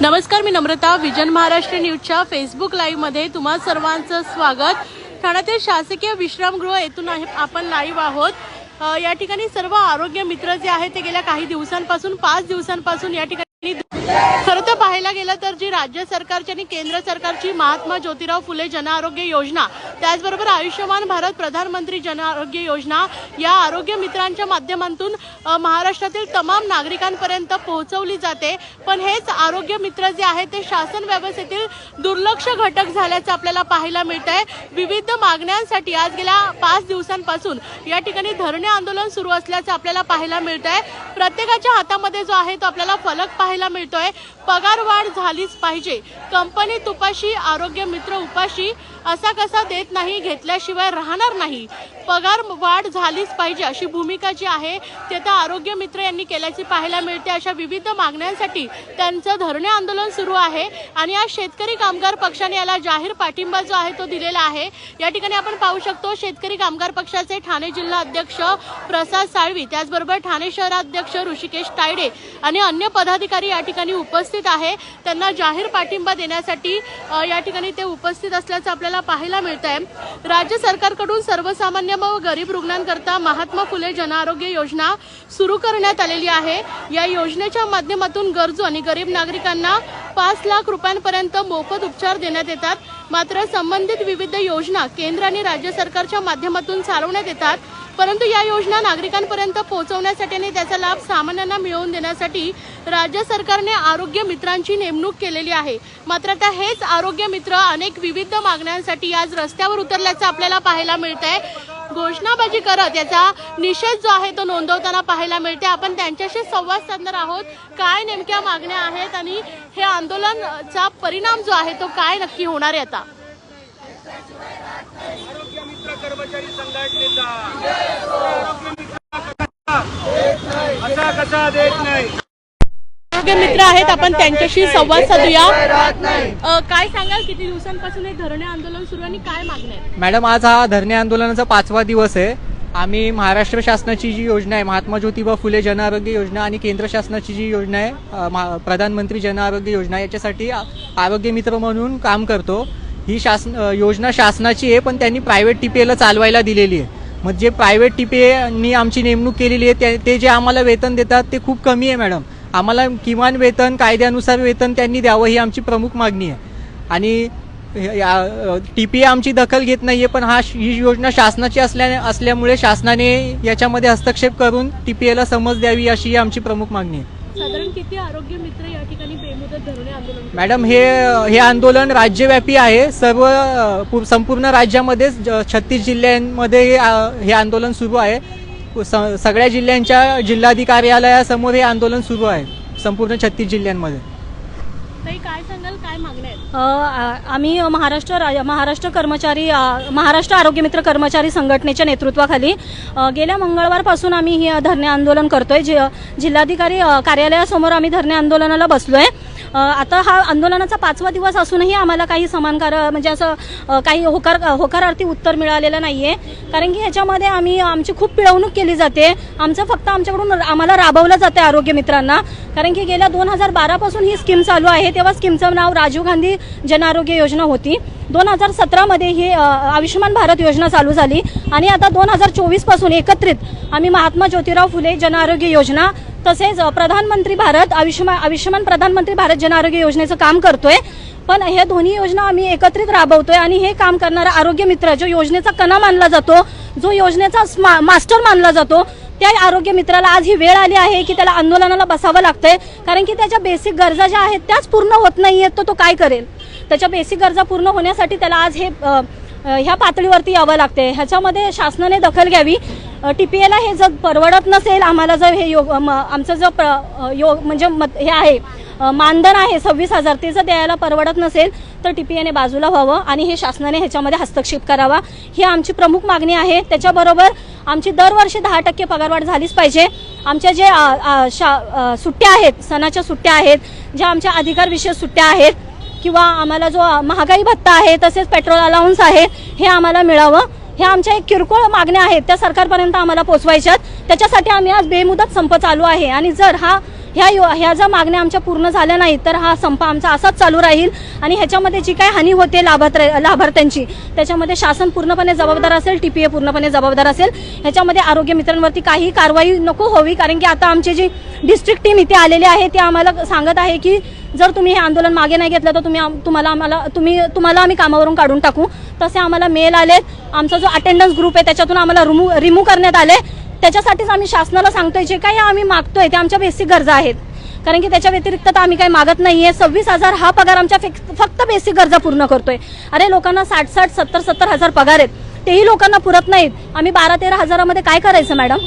नमस्कार मी नम्रता. विजन महाराष्ट्र न्यूजच्या फेसबुक लाईव्हमध्ये तुम्हा सर्वांचं स्वागत. ठाण्यातील शासकीय विश्रामगृह येथून आहे आपण लाईव्ह आहोत. या ठिकाणी सर्व आरोग्य मित्र जे आहेत ते गेल्या काही दिवसांपासून पाच दिवसांपासून या ठिकाणी खरं तर पाहायला गेलं तर जी राज्य सरकारची आणि केंद्र सरकारची महात्मा ज्योतिराव फुले जन आरोग्य योजना त्याचबरोबर आयुष्यमान भारत प्रधानमंत्री जन आरोग्य योजना या आरोग्य मित्रांच्या माध्यमातून महाराष्ट्रातील तमाम नागरिकांपर्यंत पोहोचवली जाते. पण हेच आरोग्य मित्र जे आहेत ते शासन व्यवस्थेतील दुर्लक्ष घटक झाल्याचं आपल्याला पाहायला मिळत आहे विविध मागण्यांसाठी आज गेल्या पाच दिवसांपासून या ठिकाणी धरणे आंदोलन सुरू असल्याचं आपल्याला पाहायला मिळत आहे प्रत्येकाच्या हातामध्ये जो आहे तो आपल्याला फलक पाहायला मिळतोय. पगार वाढ झालीच पाहिजे. कंपनी तुपाशी आरोग्य मित्र उपाशी असा कसा देत नाही घेतल्याशिवाय राहणार नाही. पगार वाढ झालीच पाहिजे अशी भूमिका जी आहे ते आता आरोग्य मित्र यांनी केल्याची पाहायला मिळते. अशा विविध मागण्यांसाठी त्यांचं धरणे आंदोलन सुरू आहे आणि आज शेतकरी कामगार पक्षाने याला जाहीर पाठिंबा जो आहे तो दिलेला आहे. या ठिकाणी आपण पाहू शकतो शेतकरी कामगार पक्षाचे ठाणे जिल्हा अध्यक्ष प्रसाद साळवी त्याचबरोबर ठाणे शहराध्यक्ष ऋषिकेश तायडे आणि अन्य पदाधिकारी या ठिकाणी उपस्थित आहे. त्यांना जाहीर पाठिंबा देण्यासाठी या ठिकाणी ते उपस्थित असल्याचं आपल्याला पाहायला मिळत आहे राज्य सरकारकडून सर्वसामान्य व गरीब रुग्णांकरता महात्मा फुले जनआरोग्य योजना सुरू करण्यात आलेली आहे. या योजनेच्या माध्यमातून गरजू आणि गरीब नागरिकांना पाच लाख रुपयांपर्यंत मोफत उपचार देण्यात येतात. मात्र संबंधित विविध योजना केंद्र आणि राज्य सरकारच्या माध्यमातून चालवण्यात येतात. परंतु या योजना नागरिकांपर्यंत पोहोचवण्यासाठी आणि त्याचा लाभ सामान्यांना मिळवून देण्यासाठी राज्य सरकारने आरोग्य मित्रांची नेमणूक केलेली आहे. मात्र आता हेच आरोग्य मित्र अनेक विविध मागण्यांसाठी आज रस्त्यावर उतरल्याचं आपल्याला पाहायला मिळत आहे घोषणाबाजी करत याचा निषेध जो आहे तो नोंदवताना पाहायला मिळते. आपण त्यांच्याशी संवाद साधणार आहोत. काय नेमक्या मागण्या आहेत आणि हे आंदोलनचा परिणाम जो आहे तो काय नक्की होणार आहे आता? कर्मचारी संघटनेचा आरोग्य मित्र असा कसा देत नाही? आरोग्य मित्र आहेत आपण त्यांच्याशी संवाद साधूया. अ, काय सांगाल? किती दिवसांपासून हे धरणे आंदोलन सुरू आहे आणि काय मागण्या आहेत मॅडम आज हा धरणे आंदोलनाचा पाचवा दिवस आहे. आम्ही महाराष्ट्र शासनाची जी योजना आहे महात्मा ज्योतिबा फुले जन आरोग्य योजना आणि केंद्र शासनाची जी योजना आहे अ, महा- प्रधानमंत्री जन आरोग्य योजना याच्यासाठी आ- आरोग्य मित्र म्हणून काम करतो. ही शासन योजना शासनाची आहे पण त्यांनी प्रायव्हेट टीपीएला चालवायला दिलेली आहे. मग जे प्रायव्हेट टीपीएनी आमची नेमणूक केलेली आहे ते- ते जे आम्हाला वेतन देतात ते खूप कमी आहे मॅडम आम्हाला किमान वेतन कायद्यानुसार वेतन त्यांनी द्यावं ही आमची प्रमुख मागणी आहे. आणि टी पी आमची दखल घेत नाहीये पण हा ही योजना शासनाची असल्या असल्यामुळे शासनाने याच्यामध्ये हस्तक्षेप करून टी पी एला समज द्यावी अशी आमची प्रमुख मागणी आहे. साधारण किती आरोग्य मित्र या ठिकाणी बेमुदत धरणे आंदोलन? मॅडम हे हे आंदोलन राज्यव्यापी आहे. सर्व पू- संपूर्ण राज्यामध्ये छत्तीस जिल्ह्यांमध्ये हे हे आंदोलन सुरू आहे. स- सगळ्या जिल्ह्यांच्या जिल्हाधिकारी कार्यालयासमोर हे आंदोलन सुरू आहे. संपूर्ण छत्तीस जिल्ह्यांमध्ये. ताई काय आम्ही महाराष्ट्र महाराष्ट्र कर्मचारी महाराष्ट्र आरोग्य मित्र कर्मचारी संघटनेच्या नेतृत्वाखाली गेल्या मंगळवारपासून आम्ही हे धरणे आंदोलन करतोय. जिल्हाधिकारी कार्यालयासमोर आम्ही धरणे आंदोलनाला बसलोय. आता हा आंदोलनाचा पाचवा दिवस असूनही आम्हाला काही समानकार म्हणजे असं काही होकार होकारार्थी उत्तर मिळालेलं नाहीये. कारण की ह्याच्यामध्ये आम्ही आमची खूप पिळवणूक केली जाते. आमचं फक्त आमच्याकडून आम्हाला राबवलं जातं आरोग्य मित्रांना. कारण की गेल्या दोन हजार बारापासून ही स्कीम चालू आहे. तेव्हा स्कीमचं नाव राजीव गांधी जन आरोग्य योजना होती. दोन हजार सतरामध्ये ही आयुष्यमान भारत योजना चालू झाली. आणि आता दोन हजार चोवीसपासून एकत्रित आम्ही महात्मा ज्योतिराव फुले जन आरोग्य योजना तसेच प्रधानमंत्री भारत आयुष्यमान आयुष्यमान प्रधानमंत्री भारत जन आरोग्य योजनेचं काम करतोय. पण ह्या दोन्ही योजना आम्ही एकत्रित राबवतोय आणि हे काम करणारा आरोग्य मित्र जो योजनेचा कणा मानला जातो जो योजनेचा स्मा- मास्टर मानला जातो त्या आरोग्य मित्राला आज ही वेळ आली आहे की त्याला आंदोलनाला बसावं लागतंय. कारण की त्याच्या बेसिक गरजा ज्या आहेत त्याच पूर्ण होत नाही तर तो काय करेल? त्याच्या बेसिक गरजा पूर्ण होण्यासाठी त्याला आज हे ह्या पातळीवरती यावं लागते ह्याच्यामध्ये शासनाने दखल घ्यावी. टी पी एला हे जर परवडत नसेल आम्हाला जर हे योग म- आमचं जर प्र योग म्हणजे मत हे आहे मानधन आहे सव्वीस हजार ते जर द्यायला परवडत नसेल तर टी पी एने बाजूला व्हावं आणि हे शासनाने ह्याच्यामध्ये हस्तक्षेप करावा. ही आमची प्रमुख मागणी आहे. त्याच्याबरोबर आमची दरवर्षी दहा टक्के पगारवाढ झालीच पाहिजे. आमच्या जे शा सुट्ट्या आहेत सणाच्या सुट्ट्या आहेत ज्या आमच्या अधिकारविषयक सुट्ट्या आहेत किंवा आम्हाला जो महागाई भत्ता आहे तसेच पेट्रोल अलाउन्स आहे हे आम्हाला मिळावं. ह्या आमच्या एक किरकोळ मागण्या आहेत त्या सरकारपर्यंत आम्हाला पोहोचवायच्यात त्याच्यासाठी आम्ही आज बेमुदत संप चालू आहे. आणि जर हा ह्या यो ह्या जर मागण्या आमच्या पूर्ण झाल्या नाहीत तर हा संप आमचा असाच चालू राहील. आणि ह्याच्यामध्ये जी काय हानी होते लाभार्थी लाभार्थ्यांची त्याच्यामध्ये शासन पूर्णपणे जबाबदार असेल टी पी ए पूर्णपणे जबाबदार असेल. ह्याच्यामध्ये आरोग्य मित्रांवरती काही कारवाई नको होवी कारण की आता आमची जी डिस्ट्रिक्ट टीम इथे आलेली आहे ते आम्हाला सांगत आहे की जर तुम्ही हे आंदोलन मागे नाही घेतलं तर तुम्ही तुम्हाला आम्हाला तुम्ही तुम्हाला आम्ही कामावरून काढून टाकू. तसे आम्हाला मेल आलेत आमचा जो अटेंडन्स ग्रुप आहे त्याच्यातून आम्हाला रिमू रिमूव्ह करण्यात आले. त्याच्यासाठीच आम्ही शासनाला सांगतोय जे काही आम्ही मागतोय ते आमच्या बेसिक गरजा आहेत. कारण की त्याच्या व्यतिरिक्त तर आम्ही काही मागत नाहीये. सव्वीस हजार हा पगार आमच्या फक्त बेसिक गरजा पूर्ण करतोय. अरे लोकांना साठ साठ सत्तर सत्तर हजार पगार आहेत. तेही लोकांना पुरत नाहीत. आम्ही बारा तेरा हजारामध्ये काय करायचं मॅडम?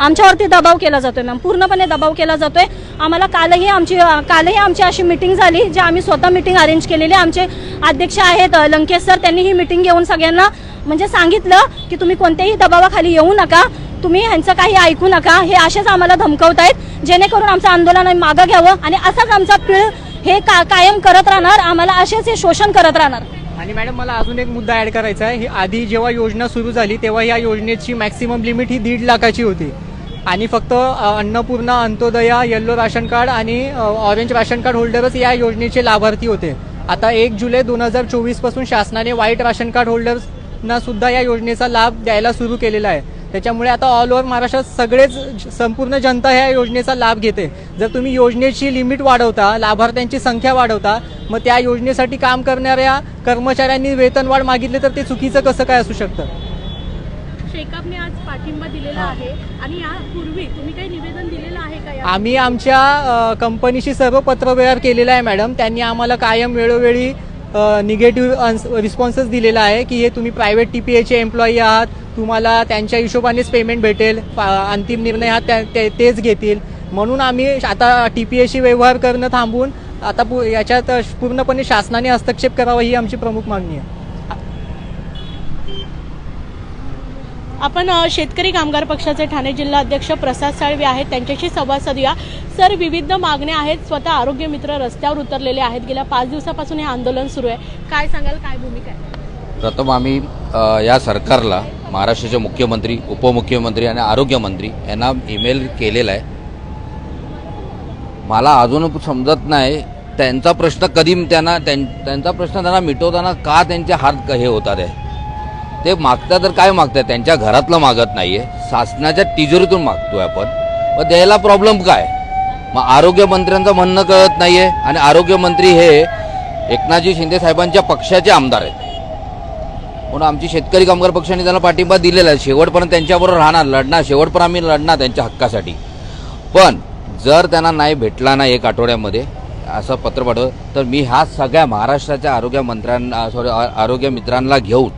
आमच्यावरती दबाव केला जातोय मॅम. पूर्णपणे दबाव केला जातोय. आम्हाला कालही आमची कालही आमची अशी मिटिंग झाली जे आम्ही स्वतः मिटिंग अरेंज केलेली. आमचे अध्यक्ष आहेत लंकेश सर त्यांनी ही मिटिंग घेऊन सगळ्यांना म्हणजे सांगितलं की तुम्ही कोणत्याही दबावाखाली येऊ नका. तुम्ही ह्यांचं काही ऐकू नका. हे असेच आम्हाला धमकवत आहेत जेणेकरून आमचं आंदोलन मागं घ्यावं आणि असाच आमचा पिळ हे का कायम करत राहणार. आम्हाला असेच हे शोषण करत राहणार. आणि मॅडम मला अजून एक मुद्दा ऍड करायचा आहे. ही आधी जेव्हा योजना सुरू झाली तेव्हा या योजनेची मॅक्सिमम लिमिट ही दीड लाखाची होती. आणि फक्त Annapurna Antyodaya yellow ration card आणि ऑरेंज राशन कार्ड होल्डरच या योजनेचे लाभार्थी होते. आता एक जुलै दोन हजार चोवीसपासून शासनाने व्हाईट राशन कार्ड होल्डर्सना सुद्धा या योजनेचा लाभ द्यायला सुरू केलेला आहे. त्याच्यामुळे आता ऑल ओव्हर महाराष्ट्रात सगळेच संपूर्ण जनता ह्या योजनेचा लाभ घेते. जर तुम्ही योजनेची लिमिट वाढवता लाभार्थ्यांची संख्या वाढवता मग त्या योजनेसाठी काम करणाऱ्या कर्मचाऱ्यांनी वेतनवाढ मागितली तर ते चुकीचं कसं काय असू शकतं? शेकापने पाठिंबा दिलेला आहे आणि यापूर्वी तुम्ही काही निवेदन दिलेलं आहे का आम्ही आमच्या कंपनीशी सर्व पत्रव्यवहार केलेला आहे मॅडम. त्यांनी आम्हाला कायम वेळोवेळी निगेटिव्ह रिस्पॉन्सेस दिलेला आहे की हे तुम्ही प्रायव्हेट टी पी एचे एम्प्लॉई आहात. तुम्हाला त्यांच्या हिशोबानेच पेमेंट भेटेल. अंतिम निर्णय हा ते- तेच घेतील. म्हणून आम्ही आता टी पी एशी व्यवहार करणं थांबून आता पु- याच्यात पूर्णपणे शासनाने हस्तक्षेप करावा ही आमची प्रमुख मागणी आहे. आपण शेतकरी कामगार पक्षाचे ठाणे जिल्हा अध्यक्ष प्रसाद साळवे आहेत. त्यांच्याशी संवाद साधूया. सर विविध मागण्या आहेत. स्वतः आरोग्य मित्र रस्त्यावर उतरलेले आहेत. गेल्या पाच दिवसापासून हे आंदोलन सुरू आहे. काय सांगाल? काय भूमिका आहे? प्रथम आम्ही या सरकारला महाराष्ट्राचे मुख्यमंत्री उपमुख्यमंत्री आणि आरोग्यमंत्री यांना ईमेल केलेला आहे. मला अजून समजत नाही त्यांचा प्रश्न कधी त्यांना त्यां- त्यांचा प्रश्न त्यांना मिटवताना का त्यांचे हात हे होतात आहे? ते मागता तर काय मागतात त्यांच्या घरातलं मागत नाहीये. शासनाच्या तिजोरीतून मागतोय आपण. मग द्यायला प्रॉब्लेम काय? मग आरोग्यमंत्र्यांचं म्हणणं कळत नाहीये. आणि आरोग्यमंत्री हे एकनाथजी शिंदे साहेबांच्या पक्षाचे आमदार आहेत. म्हणून आमची शेतकरी कामगार पक्षाने त्यांना पाठिंबा दिलेला आहे. शेवटपर्यंत त्यांच्याबरोबर राहणार लढणार शेवटपर्यंत आम्ही लढणार त्यांच्या हक्कासाठी. पण जर त्यांना नाही भेटला ना एक आठवड्यामध्ये असं पत्र पाठवलं तर मी ह्या सगळ्या महाराष्ट्राच्या आरोग्य मंत्र्यांना सॉरी आरोग्य मित्रांना घेऊन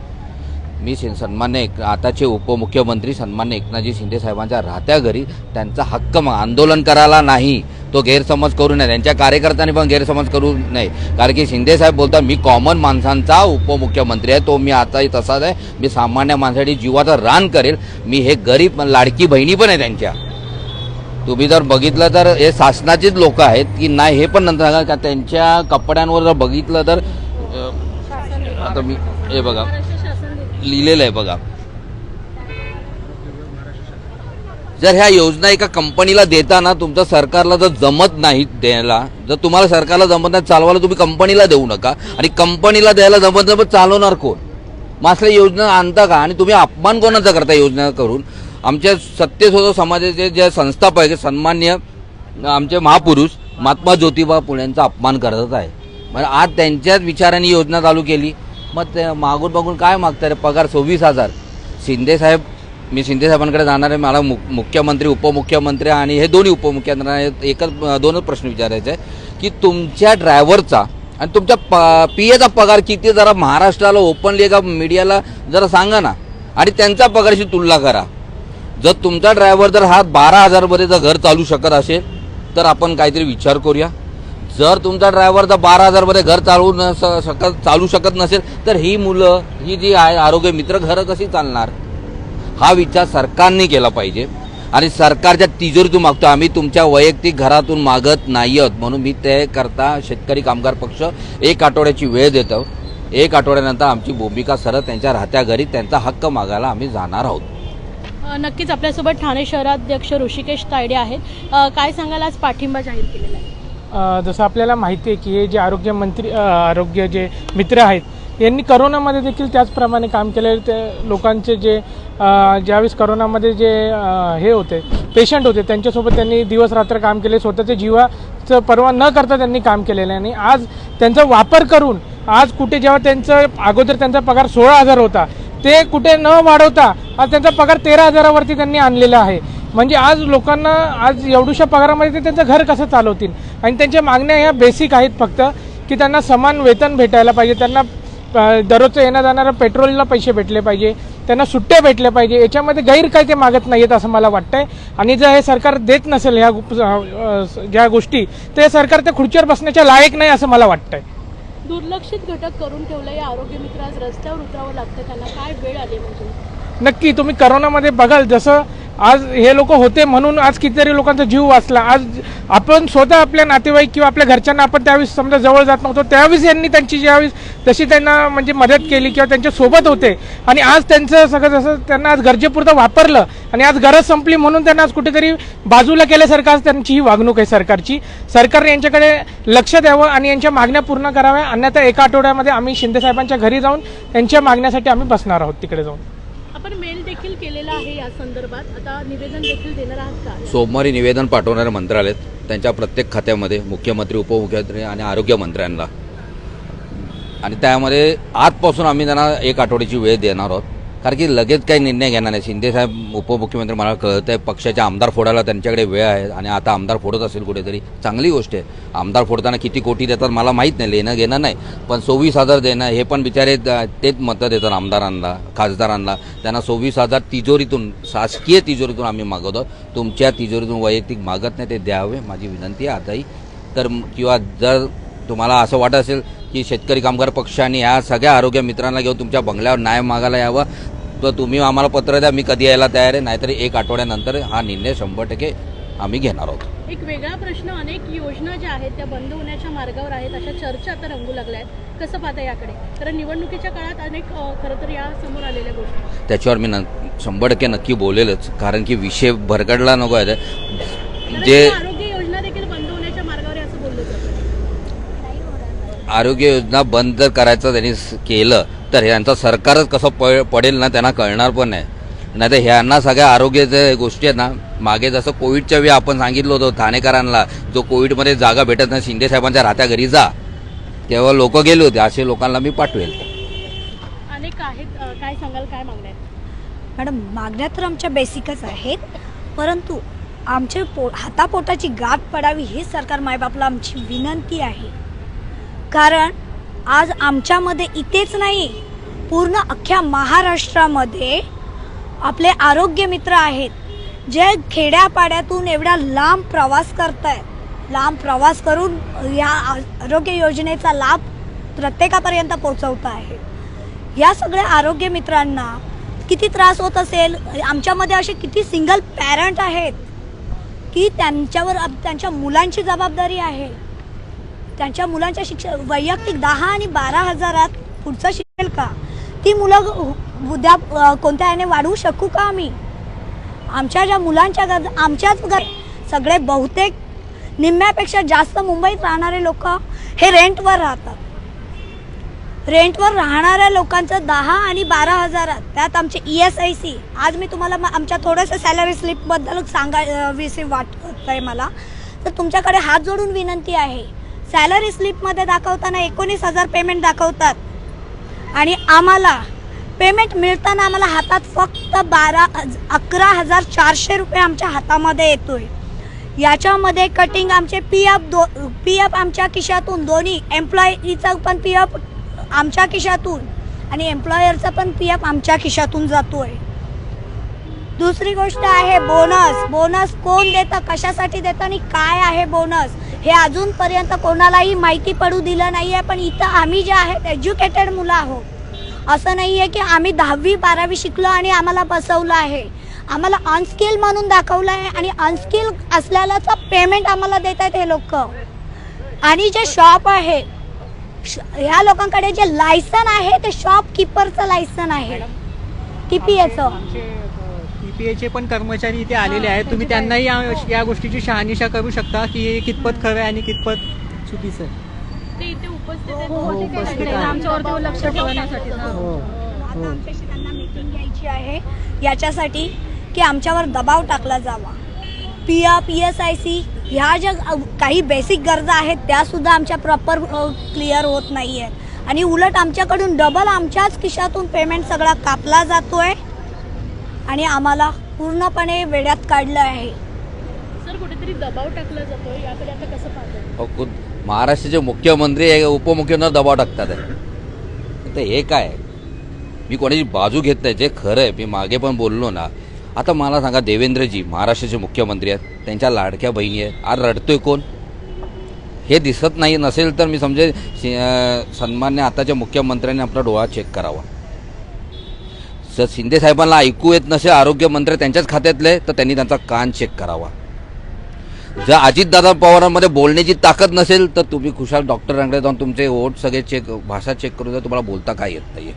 मी शिं- सन्मान्य एक आताचे उपमुख्यमंत्री सन्मान्य एकनाथजी शिंदे साहेबांच्या राहत्या घरी त्यांचा हक्क मग आंदोलन करायला नाही. तो गैरसमज करू नये. त्यांच्या कार्यकर्त्यांनी पण गैरसमज करू नये. कारण की शिंदेसाहेब बोलता बोलतात मी कॉमन माणसांचा उपमुख्यमंत्री आहे. तो मी आताही तसाच आहे. मी सामान्य माणसासाठी जीवाचं रान करेल. मी हे गरीब लाडकी बहिणी पण आहे त्यांच्या. तुम्ही जर बघितलं तर हे शासनाचेच लोक आहेत की नाही हे पण नंतर सांगा. का त्यांच्या कपड्यांवर जर बघितलं तर आता मी हे बघा. लिहिलेलं आहे बघा. जर ह्या योजना एका कंपनीला देताना तुमचा सरकारला जर जमत नाही द्यायला जर तुम्हाला सरकारला जमत नाही चालवायला तुम्ही कंपनीला देऊ नका. आणि कंपनीला द्यायला जमत जमत चालवणार कोण? मग योजना आणता का? आणि तुम्ही अपमान कोणाचा करता योजना करून? आमच्या सत्यशोध समाजाचे जे संस्थापक आहे सन्मान्य आमचे महापुरुष महात्मा ज्योतिबा फुलेंचा अपमान करत आहे म्हणजे आज त्यांच्याच विचारांनी योजना चालू केली. मग ते मागून बघून काय मागतात रे? पगार सव्वीस हजार. शिंदेसाहेब मी शिंदेसाहेबांकडे जाणार आहे. मला मु मुख्यमंत्री उपमुख्यमंत्री आणि हे दोन्ही उपमुख्यमंत्र्यांना एकच दोनच प्रश्न विचारायचे आहे की तुमच्या ड्रायव्हरचा आणि तुमच्या प पी एचा पगार किती जरा महाराष्ट्राला ओपनली एका मीडियाला जरा सांगा ना. आणि त्यांचा पगाराशी तुलना करा. जर तुमचा ड्रायव्हर जर हा बारा हजारमध्ये जर घर चालू शकत असेल तर आपण काहीतरी विचार करूया. जर तुमचा ड्रायव्हर जर बारा हजारमध्ये घर चालवू न स- शकत चालू शकत नसेल तर ही मुलं ही जी आहे आरोग्य मित्र घरं कशी चालणार? हा विचार सरकारने केला पाहिजे. आणि सरकारच्या तिजोरीतून मागतो आम्ही तुमच्या वैयक्तिक घरातून मागत नाही आहोत म्हणून मी ते करता शेतकरी कामगार पक्ष एक आठवड्याची वेळ देतो. एक आठवड्यानंतर आमची भूमिका सरळ त्यांच्या राहत्या घरी त्यांचा हक्क मागायला आम्ही जाणार आहोत. नक्कीच आपल्यासोबत ठाणे शहराध्यक्ष ऋषिकेश तायडे आहेत. काय सांगायला आज पाठिंबा जाहीर केलेला आहे. जसं आपल्याला माहिती आहे की हे जे आरोग्यमंत्री आरोग्य जे मित्र आहेत यांनी करोनामध्ये देखील त्याचप्रमाणे काम केले ते लोकांचे जे ज्यावेळेस करोनामध्ये जे हे होते पेशंट होते त्यांच्यासोबत त्यांनी दिवस रात्र काम केले स्वतःच्या जीवाचं पर्वा न करता त्यांनी काम केलेलं आहे. आणि आज त्यांचा वापर करून आज कुठे जेव्हा त्यांचं अगोदर त्यांचा पगार सोळा हजार होता ते कुठे न वाढवता आज त्यांचा पगार तेरा हजारावरती त्यांनी आणलेला आहे. म्हणजे आज लोकांना आज एवढ्याशा पगारामध्ये ते त्यांचं घर कसं चालवतील? आणि त्यांच्या मागण्या ह्या बेसिक आहेत फक्त की त्यांना समान वेतन भेटायला पाहिजे त्यांना दररोजचं येणं जाणारं पेट्रोलला पैसे भेटले पाहिजे त्यांना सुट्ट्या भेटल्या पाहिजे याच्यामध्ये गैर काय ते मागत नाहीत असं मला वाटतंय. आणि जर हे सरकार देत नसेल ह्या ज्या गोष्टी तर हे सरकार त्या खुर्चीवर बसण्याच्या लायक नाही असं मला वाटतंय. दुर्लक्षित घटक करून ठेवलं या आरोग्य मित्र आज रस्त्यावर उतरावं लागतं त्यांना काय वेळ आली म्हणजे? नक्की तुम्ही करोनामध्ये बघाल जसं आज हे लोक होते म्हणून आज कितीतरी लोकांचा जीव वाचला. आज आपण स्वतः आपल्या नातेवाईक किंवा आपल्या घरच्यांना आपण त्यावेळेस समजा जवळ जात नव्हतो त्यावेळेस यांनी त्यांची ज्यावेळेस तशी त्यांना म्हणजे मदत केली किंवा त्यांच्यासोबत होते. आणि आज त्यांचं सगळं जसं त्यांना आज गरजेपुरतं वापरलं आणि आज गरज संपली म्हणून त्यांना आज कुठेतरी बाजूला केल्यासारखं आज त्यांची ही वागणूक आहे सरकारची. सरकारने यांच्याकडे लक्ष द्यावं आणि यांच्या मागण्या पूर्ण कराव्या. अन्यथा एका आठवड्यामध्ये आम्ही शिंदेसाहेबांच्या घरी जाऊन त्यांच्या मागण्यासाठी आम्ही बसणार आहोत. तिकडे जाऊन. देखील केलेला आहे या संदर्भात? आता निवेदन देखील देणार आहात का? सोमवारी निवेदन पाठवणारे मंत्रालयात त्यांच्या प्रत्येक खात्यामध्ये मुख्यमंत्री उपमुख्यमंत्री आणि आरोग्य मंत्र्यांना. आणि त्यामध्ये आजपासून आम्ही त्यांना एक आठवड्याची वेळ देणार आहोत. कारण की लगेच काही निर्णय घेणार नाही. शिंदेसाहेब उपमुख्यमंत्री मला कळत आहे पक्षाच्या आमदार फोडायला त्यांच्याकडे वेळ आहे आणि आता आमदार फोडत असेल कुठेतरी. चांगली गोष्ट आहे. आमदार फोडताना किती कोटी देतात मला माहीत नाही लेणं घेणं नाही. पण सव्वीस हजार देणं हे पण बिचारे तेच मतं देतात आमदारांना खासदारांना. त्यांना सव्वीस हजार तिजोरीतून शासकीय तिजोरीतून आम्ही मागवतो. तुमच्या तिजोरीतून वैयक्तिक मागत नाही ते द्यावे. माझी विनंती आहे आताही. तर किंवा जर तुम्हाला असं वाटत असेल की शेतकरी कामगार पक्ष आणि ह्या सगळ्या आरोग्य मित्रांना घेऊन तुमच्या बंगल्यावर न्याय मागायला यावं. तर तुम्ही आम्हाला पत्र द्या मी कधी यायला तयार आहे. नाहीतरी एक आठवड्यानंतर हा निर्णय शंभर टक्के आम्ही घेणार आहोत. एक वेगळा प्रश्न अनेक योजना ज्या आहेत त्या बंद होण्याच्या मार्गावर आहेत. अशा चर्चा आता रंगू लागल्या आहेत कसं पाहता याकडे? कारण निवडणुकीच्या काळात अनेक खरं तर या समोर आलेल्या गोष्टी. त्याच्यावर मी न शंभर टक्के नक्की बोलेलच. कारण की विषय भरकडला नको आहे. जे या आरोग्य योजना देखील बंद होण्याच्या मार्गावर आहे असं बोललं जातं आरोग्य योजना बंद जर करायचं त्यांनी केलं तर यांचं सरकारच कसं प पडेल ना त्यांना कळणार पण नाही. नाही तर ह्यांना सगळ्या आरोग्याच्या गोष्टी आहेत ना मागे जसं कोविडच्या वेळी आपण सांगितलं होतं ठाणेकरांना जो कोविडमध्ये जागा भेटत नाही शिंदे साहेबांच्या राहत्या घरी जा. तेव्हा लोक गेले होते असे लोकांना मी पाठवेल. अनेक आहेत काय सांगाल काय मागण्या मॅडम मागण्या तर आमच्या बेसिकच आहेत परंतु आमच्या पो हातापोटाची गाठ पडावी ही सरकार मायबापला आमची विनंती आहे. कारण आज आमच्यामध्ये इथेच नाही पूर्ण अख्ख्या महाराष्ट्रामध्ये आपले आरोग्य मित्र आहेत जे खेड्यापाड्यातून एवढा लांब प्रवास करत आहेत लांब प्रवास करून या आरोग्य योजनेचा लाभ प्रत्येकापर्यंत पोचवत आहे. या सगळ्या आरोग्य मित्रांना किती त्रास होत असेल आमच्यामध्ये असे किती सिंगल पॅरेंट आहेत की त्यांच्यावर त्यांच्या मुलांची जबाबदारी आहे. त्यांच्या मुलांच्या शिक्षण वैयक्तिक दहा आणि बारा हजारात पुढचं शिकेल का? ती मुलं उद्या कोणत्या याने वाढवू शकू का आम्ही? आमच्या ज्या मुलांच्या गर आमच्याच घर सगळे बहुतेक निम्म्यापेक्षा जास्त मुंबईत राहणारे लोक हे रेंटवर राहतात. रेंटवर राहणाऱ्या लोकांचं दहा आणि बारा हजारात त्यात आमचे ई एस आय सी आज मी तुम्हाला आमच्या थोडंसं सॅलरी स्लिपबद्दल सांगा विषयी वाटत आहे मला. तर तुमच्याकडे हात जोडून विनंती आहे. सॅलरी स्लिपमध्ये दाखवताना एकोणीस हजार पेमेंट दाखवतात. आणि आम्हाला पेमेंट मिळताना आम्हाला हातात फक्त बारा अकरा हजार चारशे रुपये आमच्या हातामध्ये येतो आहे याच्यामध्ये कटिंग आमचे पी एफ दो पी एफ आमच्या खिशातून दोन्ही एम्प्लॉईचा पण पी एफ आमच्या खिशातून आणि एम्प्लॉयरचा पण पी एफ आमच्या खिशातून जातो आहे दुसरी गोष्ट आहे बोनस. बोनस कोण देतं? कशासाठी देतं आणि काय आहे बोनस? हे अजूनपर्यंत कोणालाही माहिती पडू दिलं नाही आहे पण इथं आम्ही जे आहेत एज्युकेटेड मुलं आहोत. असं नाही आहे की आम्ही दहावी बारावी शिकलो आणि आम्हाला बसवलं आहे. आम्हाला अनस्किल म्हणून दाखवलं आहे आणि अनस्किल असलेल्याचं पेमेंट आम्हाला देत आहेत हे लोक. आणि जे शॉप आहे श- ह्या लोकांकडे जे लायसन आहे ते शॉपकीपरचं लायसन आहे. टी पी एचं आरपीआयचे पण कर्मचारी इथे आलेले आहेत. तुम्ही त्यांनाही या या गोष्टीची शहानिशा करू शकता की हे कितपत खरं आहे आणि कितपत चुकीचं आहे. ते इथे उपस्थित आहेत. हो, उपस्थित आहे. आमच्यावरती लक्ष ठेवण्यासाठी हो आता आमच्याशी त्यांना मीटिंग घ्यायची आहे. याच्यासाठी की आमच्यावर दबाव टाकला जावा. P P S I C ह्या ज्या अ, काही बेसिक गरजा आहेत त्या सुद्धा आमच्या प्रॉपर क्लिअर होत नाही आहेत आणि उलट आमच्याकडून डबल आमच्याच खिशातून पेमेंट सगळा कापला जातोय. आणि आम्हाला पूर्णपणे वेड्यात काढलं आहे. सर कुठेतरी दबाव टाकला जातो याकडे आता कसं पाहतो अहो, खुद महाराष्ट्राचे मुख्यमंत्री हे उपमुख्यमंत्र्यांवर दबाव टाकतात आहे. तर हे काय? मी कोणाची बाजू घेत नाही जे खरं आहे. मी मागे पण बोललो ना. आता मला सांगा देवेंद्रजी महाराष्ट्राचे मुख्यमंत्री आहेत. त्यांच्या लाडक्या बहिणी आहेत. आज रडतोय कोण? हे दिसत नाही नसेल तर मी समजे शि- अं, सन्मान्य आताच्या मुख्यमंत्र्यांनी आपला डोळा चेक करावा. जर शिंदे साहेबांना ऐकू येत नसेल आरोग्यमंत्री त्यांच्याच खात्यातले तर त्यांनी त्यांचा कान चेक करावा. जर अजितदादा पवारांमध्ये बोलण्याची ताकद नसेल तर तुम्ही खुशाल डॉक्टरांकडे जाऊन तुमचे ओट सगळे चेक भाषा चेक करून जर तुम्हाला बोलता काय येत नाही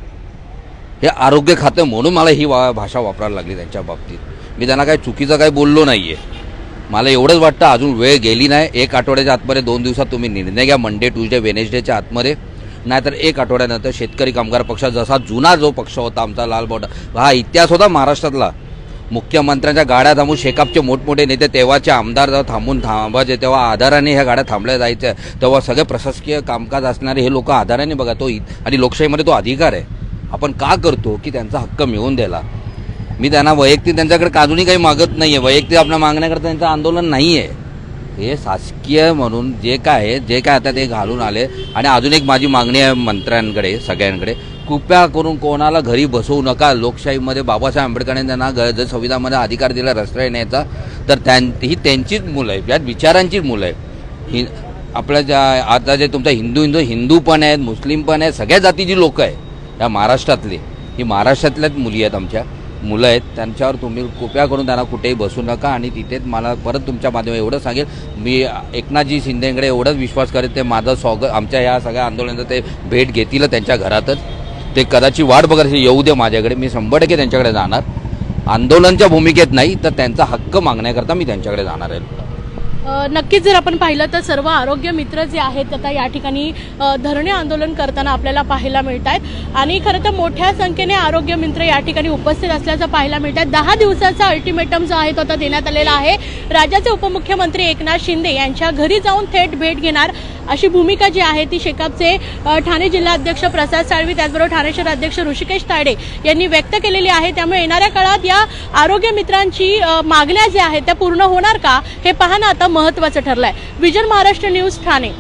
हे आरोग्य खातं म्हणून मला ही वा भाषा वापरायला लागली त्यांच्या बाबतीत. मी त्यांना काही चुकीचं काही बोललो नाही आहे मला एवढंच वाटतं अजून वेळ गेली नाही. एक आठवड्याच्या आतमध्ये दोन दिवसात तुम्ही निर्णय घ्या मंडे ट्यूजडे वेनेसडेच्या आतमध्ये. नाहीतर एक आठवड्यानंतर शेतकरी कामगार पक्ष जसा जुना जो पक्ष होता आमचा लाल हा इतिहास होता महाराष्ट्रातला. मुख्यमंत्र्यांच्या गाड्या थांबून शेकापचे मोठमोठे नेते तेव्हाचे आमदार जेव्हा थांबून थांबायचे तेव्हा आधाराने ह्या गाड्या थांबल्या जायच्या. तेव्हा सगळे प्रशासकीय कामकाज असणारे हे लोक आधाराने बघा तो आणि लोकशाहीमध्ये तो अधिकार आहे. आपण का करतो की त्यांचा हक्क मिळवून द्यायला? मी त्यांना वैयक्तिक त्यांच्याकडे अजूनही काही मागत नाही आहे वैयक्तिक आपल्या मागण्याकरता त्यांचं आंदोलन नाही आहे हे शासकीय म्हणून जे काय आहे जे काय आता ते घालून आले. आणि अजून एक माझी मागणी आहे मंत्र्यांकडे सगळ्यांकडे. कृपया करून कोणाला घरी बसवू नका. लोकशाहीमध्ये बाबासाहेब आंबेडकरांनी त्यांना ग जर संविधानामध्ये अधिकार दिला रस्त्या येण्याचा तर त्यां ही त्यांचीच मुलं आहे. यात विचारांचीच मुलं आहे. ही आपल्या ज्या आता जे तुमचा हिंदू हिंदू हिंदू पण आहेत मुस्लिम पण आहेत सगळ्या जातीची लोकं आहेत. या महाराष्ट्रातली. ही महाराष्ट्रातल्याच मुली आहेत आमच्या. मुलं आहेत त्यांच्यावर तुम्ही कृपया करून त्यांना कुठेही बसू नका आणि तिथेच मला परत तुमच्या माध्यमात एवढं सांगेल मी एकनाथजी शिंदेकडे एवढंच विश्वास करेन ते माझं स्वागत आमच्या या सगळ्या आंदोलनाचं ते भेट घेतील त्यांच्या घरातच. ते कदाचित वाट बघायची येऊ दे माझ्याकडे मी शंभर टक्के त्यांच्याकडे जाणार. आंदोलनच्या भूमिकेत नाही तर त्यांचा हक्क मागण्याकरता मी त्यांच्याकडे जाणार आहे. नक्कीच जर आपण पाहिलं तर सर्व आरोग्य मित्र जे आहेत आता या ठिकाणी धरणे आंदोलन करताना आपल्याला पाहायला मिळत आहेत आणि खरं तर मोठ्या संख्येने आरोग्य मित्र या ठिकाणी उपस्थित असल्याचं पाहायला मिळत आहे दहा दिवसाचा अल्टिमेटम जो आहे तो आता देण्यात आलेला आहे. राज्याचे उपमुख्यमंत्री एकनाथ शिंदे यांच्या घरी जाऊन थेट भेट घेणार. अशी भूमिका जी आहे ती शेकापचे ठाणे ठाणे जिल्हाध्यक्ष प्रसाद साळवी त्याचबरोबर ठाणे शहर अध्यक्ष ऋषिकेश ताडे यांनी व्यक्त केलेली आहे. त्यामुळे येणाऱ्या काळात या आरोग्य मित्रांची मागण्या ज्या आहेत त्या पूर्ण होणार का हे पाहणं आता महत्त्वाचं आहे विजन महाराष्ट्र न्यूज ठाणे.